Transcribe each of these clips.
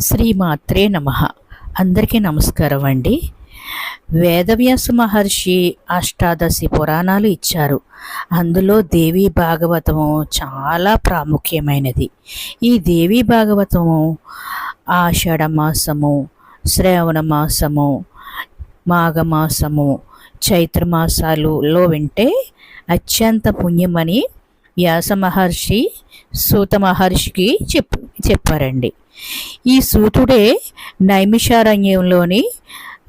శ్రీమాత్రే నమ. అందరికీ నమస్కారం అండి. వేదవ్యాస మహర్షి అష్టాదశి పురాణాలు ఇచ్చారు. అందులో దేవి భాగవతము చాలా ప్రాముఖ్యమైనది. ఈ దేవి భాగవతము ఆషాఢ మాసము శ్రావణ మాసము మాఘమాసము చైత్రమాసాలులో వింటే అత్యంత పుణ్యమని వ్యాస మహర్షి సూత మహర్షికి చెప్ చెప్పారండి. ఈ సూతుడే నైమిషారణ్యంలోని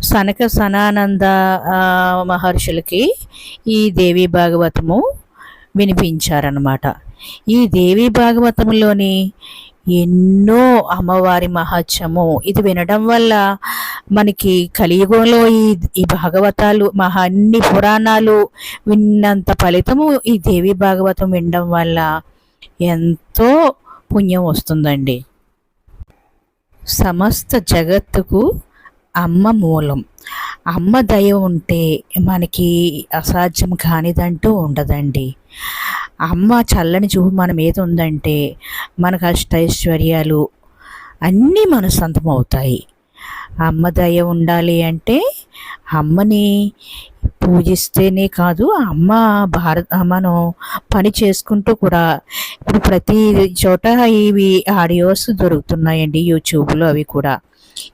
సనక సనానంద మహర్షులకి ఈ దేవి భాగవతము వినిపించారనమాట ఈ దేవి భాగవతంలోని ఎన్నో అమ్మవారి మహత్యము ఇది వినడం వల్ల మనకి కలియుగంలో ఈ ఈ భాగవతాలు మహా అన్ని పురాణాలు విన్నంత ఫలితము ఈ దేవి భాగవతం వినడం వల్ల ఎంతో పుణ్యం వస్తుందండి. సమస్త జగత్తుకు అమ్మ మూలం. అమ్మ దయ ఉంటే మనకి అసాధ్యం కానిదంటూ ఉండదండి. అమ్మ చల్లని చూపు మన మీద ఉందంటే మనకు అష్టైశ్వర్యాలు అన్నీ మన సొంతం అవుతాయి అమ్మ దయ ఉండాలి అంటే అమ్మని పూజిస్తేనే కాదు అమ్మ భారత మనం పని చేసుకుంటూ కూడా ఇప్పుడు ప్రతి చోట ఇవి ఆడియోస్ దొరుకుతున్నాయండి యూట్యూబ్లో అవి కూడా.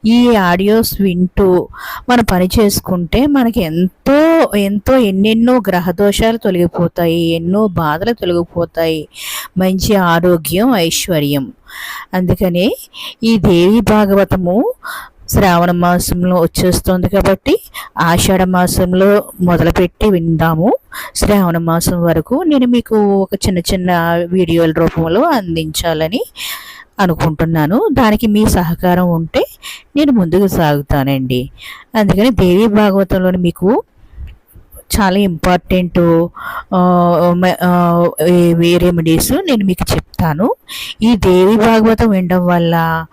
ఈ ఆడియోస్ వింటూ మనం పని చేసుకుంటే మనకి ఎంతో ఎంతో ఎన్నెన్నో గ్రహ దోషాలు తొలగిపోతాయి ఎన్నో బాధలు తొలగిపోతాయి. మంచి ఆరోగ్యం ఐశ్వర్యం. అందుకనే ఈ దేవి భాగవతము శ్రావణ మాసంలో వచ్చేస్తుంది కాబట్టి ఆషాఢ మాసంలో మొదలుపెట్టి విందాము. శ్రావణ మాసం వరకు నేను మీకు ఒక చిన్న చిన్న వీడియోల రూపంలో అందించాలని అనుకుంటున్నాను. దానికి మీ సహకారం ఉంటే నేను ముందుకు సాగుతానండి. అందుకని దేవి భాగవతంలోని మీకు చాలా ఇంపార్టెంట్ రెమెడీస్ నేను మీకు చెప్తాను. ఈ దేవి భాగవతం వినడం వల్ల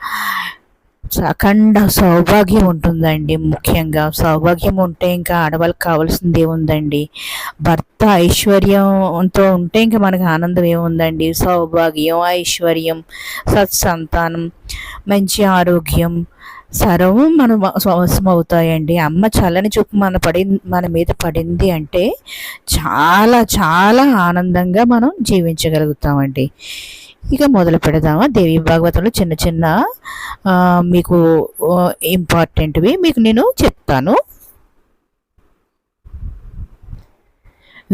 అఖండ సౌభాగ్యం ఉంటుందండి ముఖ్యంగా. సౌభాగ్యం ఉంటే ఇంకా ఆడవాళ్ళకి కావాల్సింది ఏముందండి? భర్త ఐశ్వర్యంతో ఉంటే ఇంకా మనకు ఆనందం ఏముందండి? సౌభాగ్యం ఐశ్వర్యం సత్సంతానం మంచి ఆరోగ్యం సర్వం మన అవసరం అవుతాయండి. అమ్మ చల్లని చూపు మన పడి మన మీద పడింది అంటే చాలా చాలా ఆనందంగా మనం జీవించగలుగుతామండి. ఇక మొదలు పెడదామా? దేవి భాగవతంలో చిన్న చిన్న మీకు ఇంపార్టెంట్వి మీకు నేను చెప్తాను.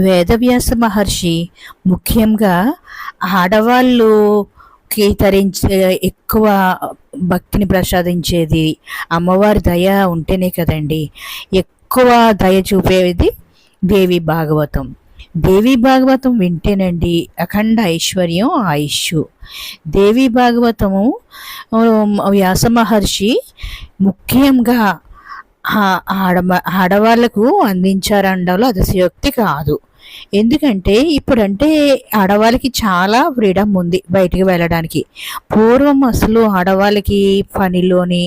వేదవ్యాస మహర్షి ముఖ్యంగా ఆడవాళ్ళుకి తరించే ఎక్కువ భక్తిని ప్రసాదించేది అమ్మవారి దయ ఉంటేనే కదండి. ఎక్కువ దయ చూపేది దేవి భాగవతం. దేవి భాగవతం వింటేనండి అఖండ ఐశ్వర్యం ఆయుష్ దేవి భాగవతము వ్యాస మహర్షి ముఖ్యంగా ఆడ ఆడవాళ్ళకు అందించారండాలో అతిశయోక్తి కాదు. ఎందుకంటే ఇప్పుడంటే ఆడవాళ్ళకి చాలా ఫ్రీడమ్ ఉంది బయటికి వెళ్ళడానికి. పూర్వం అసలు ఆడవాళ్ళకి పనిలోని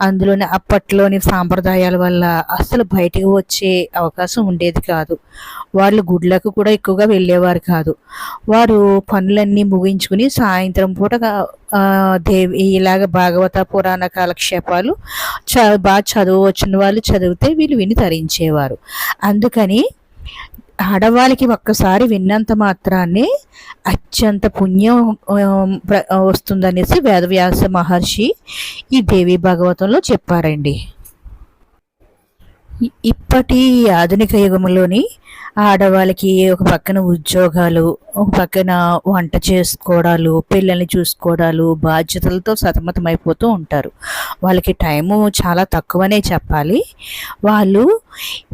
అందులోని అప్పట్లోని సాంప్రదాయాల వల్ల అసలు బయటికి వచ్చే అవకాశం ఉండేది కాదు. వాళ్ళు గుడ్లకు కూడా ఎక్కువగా వెళ్ళేవారు కాదు. వారు పనులన్నీ ముగించుకుని సాయంత్రం పూట దేవి ఇలాగ భాగవత పురాణ కాలక్షేపాలు చ బాగా చదువు వచ్చిన వాళ్ళు చదివితే వీళ్ళు విని తరించేవారు. అందుకని ఆడవాళ్ళకి ఒక్కసారి విన్నంత మాత్రాన్ని అత్యంత పుణ్యం వస్తుందనేసి వేదవ్యాస మహర్షి ఈ దేవి భాగవతంలో చెప్పారండి. ఇప్పటి ఆధునిక యుగంలోని ఆడవాళ్ళకి ఒక పక్కన ఉద్యోగాలు ఒక పక్కన వంట చేసుకోవడాలు పిల్లల్ని చూసుకోవడాలు బాధ్యతలతో సతమతమైపోతూ ఉంటారు. వాళ్ళకి టైము చాలా తక్కువనే చెప్పాలి. వాళ్ళు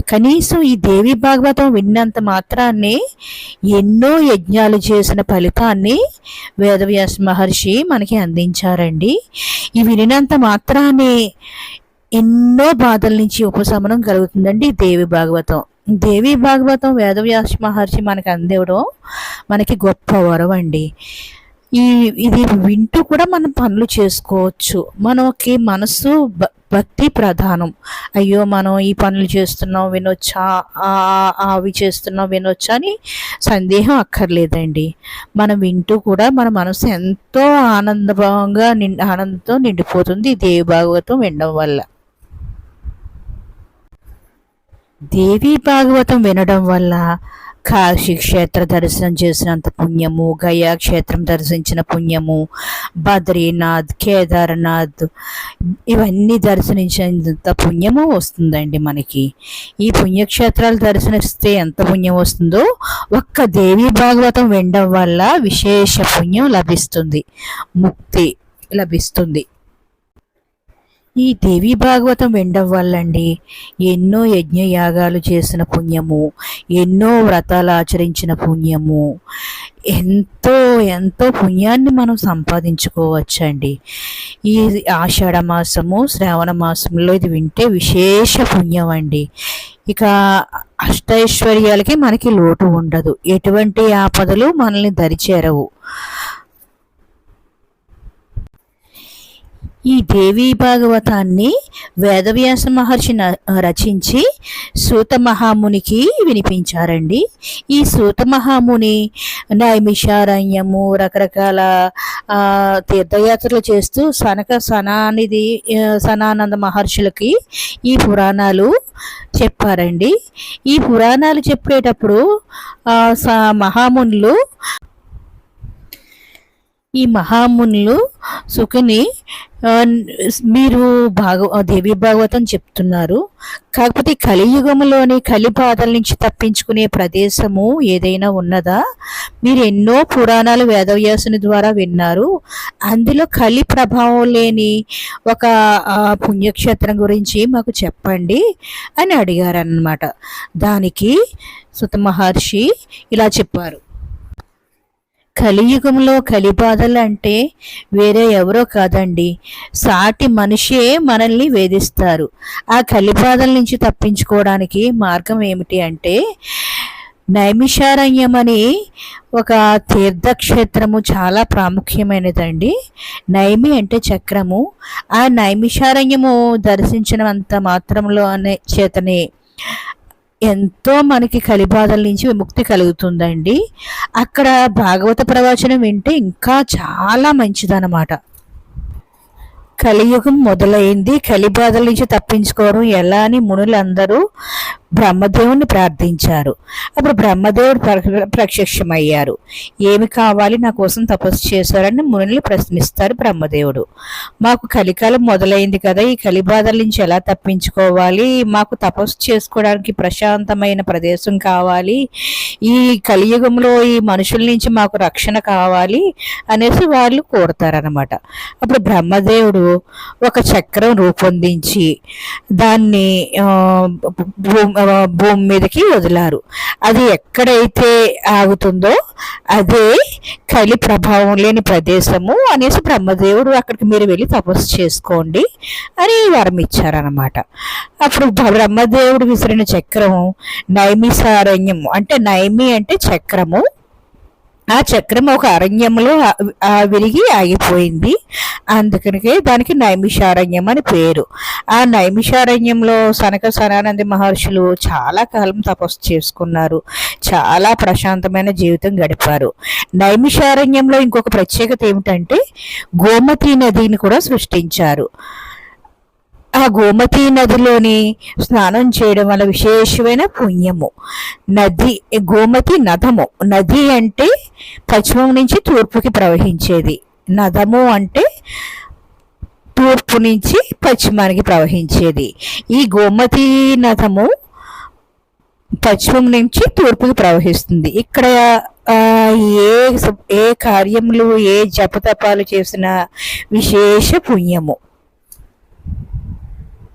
కనీసం ఈ దేవి భాగవతం విన్నంత మాత్రాన్ని ఎన్నో యజ్ఞాలు చేసిన ఫలితాన్ని వేదవ్యాస మహర్షి మనకి అందించారండి. ఈ వినినంత మాత్రాన్ని ఎన్నో బాధల నుంచి ఉపశమనం కలుగుతుందండి దేవి భాగవతం. దేవి భాగవతం వేదవ్యాస మహర్షి మనకి అందివ్వడం మనకి గొప్ప వరం అండి. ఈ ఇది వింటూ కూడా మనం పనులు చేసుకోవచ్చు. మనకి మనసు భక్తి ప్రధానం. అయ్యో మనం ఈ పనులు చేస్తున్నాం వినొచ్చా? ఆ- అవి చేస్తున్నాం వినొచ్చా అని సందేహం అక్కర్లేదండి. మనం వింటూ కూడా మన మనసు ఎంతో ఆనందభావంగా నిండి ఆనందంతో నిండిపోతుంది దేవి భాగవతం వినడం వల్ల. దేవి భాగవతం వినడం వల్ల కాశీ క్షేత్ర దర్శనం చేసినంత పుణ్యము గయా క్షేత్రం దర్శించిన పుణ్యము బద్రీనాథ్ కేదార్నాథ్ ఇవన్నీ దర్శించినంత పుణ్యము వస్తుందండి మనకి. ఈ పుణ్యక్షేత్రాలు దర్శనిస్తే ఎంత పుణ్యం వస్తుందో ఒక్క దేవి భాగవతం వినడం వల్ల విశేష పుణ్యం లభిస్తుంది ముక్తి లభిస్తుంది. ఈ దేవి భాగవతం వినడం వల్లండి ఎన్నో యజ్ఞయాగాలు చేసిన పుణ్యము. ఎన్నో వ్రతాలు ఆచరించిన పుణ్యము. ఎంతో ఎంతో పుణ్యాన్ని మనం సంపాదించుకోవచ్చండి. ఈ ఆషాఢ మాసము శ్రావణ మాసంలో ఇది వింటే విశేష పుణ్యం అండి ఇక అష్టైశ్వర్యాలకి మనకి లోటు ఉండదు. ఎటువంటి ఆపదలు మనల్ని దరిచేరవు. ఈ దేవీ భాగవతాన్ని వేదవ్యాస మహర్షి రచించి సూత మహామునికి వినిపించారండి. ఈ సూత మహాముని నైమిషారణ్యము రకరకాల తీర్థయాత్రలు చేస్తూ సనక సనానిధి సనానంద మహర్షులకి ఈ పురాణాలు చెప్పారండి. ఈ పురాణాలు చెప్పేటప్పుడు స- మహామునులు ఈ మహామునులు సుఖిని మీరు భాగవ దేవి భాగవతం చెప్తున్నారు. కాకపోతే కలియుగంలోని కలి బాధల నుంచి తప్పించుకునే ప్రదేశము ఏదైనా ఉన్నదా? మీరు ఎన్నో పురాణాలు వేదవ్యాసుని ద్వారా విన్నారు. అందులో కలి ప్రభావం లేని ఒక పుణ్యక్షేత్రం గురించి మాకు చెప్పండి అని అడిగారన్నమాట. దానికి సుత మహర్షి ఇలా చెప్పారు. కలియుగంలో కలిబాధలు అంటే వేరే ఎవరో కాదండి. సాటి మనిషే మనల్ని వేధిస్తారు. ఆ కలిబాధల నుంచి తప్పించుకోవడానికి మార్గం ఏమిటి అంటే నైమిషారణ్యం అని ఒక తీర్థక్షేత్రము చాలా ప్రాముఖ్యమైనదండి. నైమి అంటే చక్రము. ఆ నైమిషారణ్యము దర్శించినంత మాత్రంలో అనే చేతనే ఎంతో మనకి కలిబాధల నుంచి విముక్తి కలుగుతుందండి. అక్కడ భాగవత ప్రవచనం వింటే ఇంకా చాలా మంచిదన్నమాట. కలియుగం మొదలైంది. కలిబాధల నుంచి తప్పించుకోవడం ఎలా అని మునులందరూ బ్రహ్మదేవుని ప్రార్థించారు. అప్పుడు బ్రహ్మదేవుడు ప్ర- ప్రత్యక్షమయ్యారు. ఏమి కావాలి? నా కోసం తపస్సు చేశారని మునులు ప్రశ్నిస్తారు బ్రహ్మదేవుడు. మాకు కలికాలం మొదలైంది కదా ఈ కలిబాధల నుంచి ఎలా తప్పించుకోవాలి? మాకు తపస్సు చేసుకోవడానికి ప్రశాంతమైన ప్రదేశం కావాలి. ఈ కలియుగంలో ఈ మనుషుల నుంచి మాకు రక్షణ కావాలి అనేసి వాళ్ళు కోరుతారనమాట అప్పుడు బ్రహ్మదేవుడు ఒక చక్రం రూపొందించి దాన్ని భూమి మీదకి వదిలారు. అది ఎక్కడైతే ఆగుతుందో అదే కలి ప్రభావం లేని ప్రదేశము అనేసి బ్రహ్మదేవుడు అక్కడికి మీరు వెళ్ళి తపస్సు చేసుకోండి అని వరం ఇచ్చారనమాట అప్పుడు బ్రహ్మదేవుడు విసిరిన చక్రం నైమిసారణ్యము. అంటే నైమి అంటే చక్రము. ఆ చక్రం ఒక అరణ్యంలో విరిగి ఆగిపోయింది. అందుకనికే దానికి నైమిషారణ్యం అని పేరు. ఆ నైమిషారణ్యంలో సనక సనానంద మహర్షులు చాలా కాలం తపస్సు చేసుకున్నారు. చాలా ప్రశాంతమైన జీవితం గడిపారు. నైమిషారణ్యంలో ఇంకొక ప్రత్యేకత ఏమిటంటే గోమతి నదిని కూడా సృష్టించారు. ఆ గోమతి నదిలోని స్నానం చేయడం వల్ల విశేషమైన పుణ్యము. నది గోమతి నదము. నది అంటే పశ్చిమం నుంచి తూర్పుకి ప్రవహించేది. నదము అంటే తూర్పు నుంచి పశ్చిమానికి ప్రవహించేది. ఈ గోమతి నదము పశ్చిమం నుంచి తూర్పుకి ప్రవహిస్తుంది. ఇక్కడ ఏ ఏ కార్యములు ఏ జపతపాలు చేసిన విశేష పుణ్యము.